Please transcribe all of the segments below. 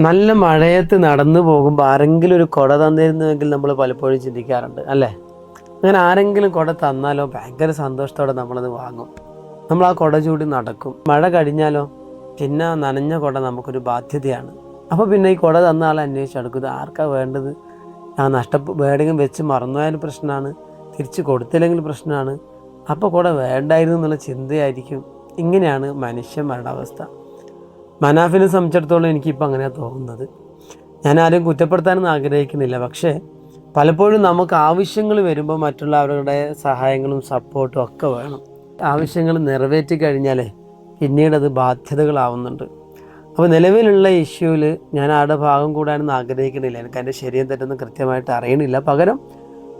നല്ല മഴയത്ത് നടന്നു പോകുമ്പോൾ ആരെങ്കിലും ഒരു കുട തന്നിരുന്നുവെങ്കിൽ നമ്മൾ പലപ്പോഴും ചിന്തിക്കാറുണ്ട് അല്ലേ? അങ്ങനെ ആരെങ്കിലും കുട തന്നാലോ ഭയങ്കര സന്തോഷത്തോടെ നമ്മളത് വാങ്ങും. നമ്മൾ ആ കുട ചൂടി നടക്കും. മഴ കഴിഞ്ഞാലോ പിന്നെ നനഞ്ഞ കുട നമുക്കൊരു ബാധ്യതയാണ്. അപ്പോൾ പിന്നെ ഈ കുട തന്ന ആളെ അന്വേഷിച്ചെടുക്കും ഇത് ആർക്കാ വേണ്ടത്? ആ നഷ്ടപ്പെ വേടെങ്കിലും വെച്ച് മറന്നുപോയാലും പ്രശ്നമാണ്. തിരിച്ച് കൊടുത്തില്ലെങ്കിൽ പ്രശ്നമാണ്. അപ്പോൾ കുട വേണ്ടായിരുന്നു എന്നുള്ള ചിന്തയായിരിക്കും. ഇങ്ങനെയാണ് മനുഷ്യന്മാരുടെ അവസ്ഥ മനാഫിനെ സംബന്ധിച്ചിടത്തോളം എനിക്കിപ്പോൾ അങ്ങനെയാണ് തോന്നുന്നത്. ഞാൻ ആരും കുറ്റപ്പെടുത്താനൊന്നും ആഗ്രഹിക്കുന്നില്ല. പക്ഷേ പലപ്പോഴും നമുക്ക് ആവശ്യങ്ങൾ വരുമ്പോൾ മറ്റുള്ളവരുടെ സഹായങ്ങളും സപ്പോർട്ടും ഒക്കെ വേണം. ആവശ്യങ്ങൾ നിറവേറ്റി കഴിഞ്ഞാലേ പിന്നീട് അത് ബാധ്യതകളാവുന്നുണ്ട്. അപ്പോൾ നിലവിലുള്ള ഇഷ്യൂവിൽ ഞാൻ ആടെ ഭാഗം കൂടാനൊന്നും ആഗ്രഹിക്കുന്നില്ല. എനിക്ക് അതിന്റെ ശരിയും തെറ്റൊന്നും കൃത്യമായിട്ട് അറിയണില്ല. പകരം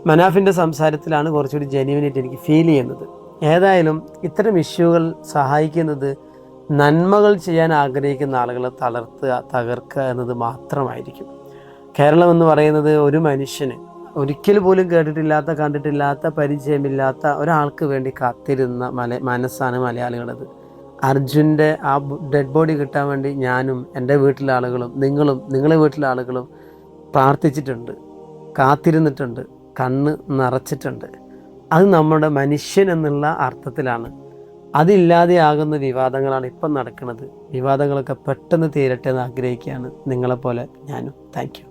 മനാഫിന്റെ സംസാരത്തിലാണ് കുറച്ചുകൂടി ജെന്യൂനായിട്ട് എനിക്ക് ഫീൽ ചെയ്യുന്നത്. ഏതായാലും ഇത്തരം ഇഷ്യൂകൾ സഹായിക്കുന്നത് നന്മകൾ ചെയ്യാൻ ആഗ്രഹിക്കുന്ന ആളുകളെ തളർത്തുക തകർക്കുക എന്നത് മാത്രമായിരിക്കും. കേരളം എന്ന് പറയുന്നത് ഒരു മനുഷ്യന് ഒരിക്കൽ പോലും കേട്ടിട്ടില്ലാത്ത കണ്ടിട്ടില്ലാത്ത പരിചയമില്ലാത്ത ഒരാൾക്ക് വേണ്ടി കാത്തിരുന്ന മല മനസ്സാണ് മലയാളികളത്. അർജുന്റെ ആ ഡെഡ് ബോഡി കിട്ടാൻ വേണ്ടി ഞാനും എന്റെ വീട്ടിലെ ആളുകളും നിങ്ങളും നിങ്ങളെ വീട്ടിലെ ആളുകളും പ്രാർത്ഥിച്ചിട്ടുണ്ട് കാത്തിരുന്നിട്ടുണ്ട് കണ്ണ് നിറച്ചിട്ടുണ്ട്. അത് നമ്മുടെ മനുഷ്യൻ എന്നുള്ള അർത്ഥത്തിലാണ്. അതില്ലാതെയാകുന്ന വിവാദങ്ങളാണ് ഇപ്പം നടക്കുന്നത്. വിവാദങ്ങളൊക്കെ പെട്ടെന്ന് തീരട്ടെ എന്ന് ആഗ്രഹിക്കുകയാണ് നിങ്ങളെപ്പോലെ ഞാനും. താങ്ക്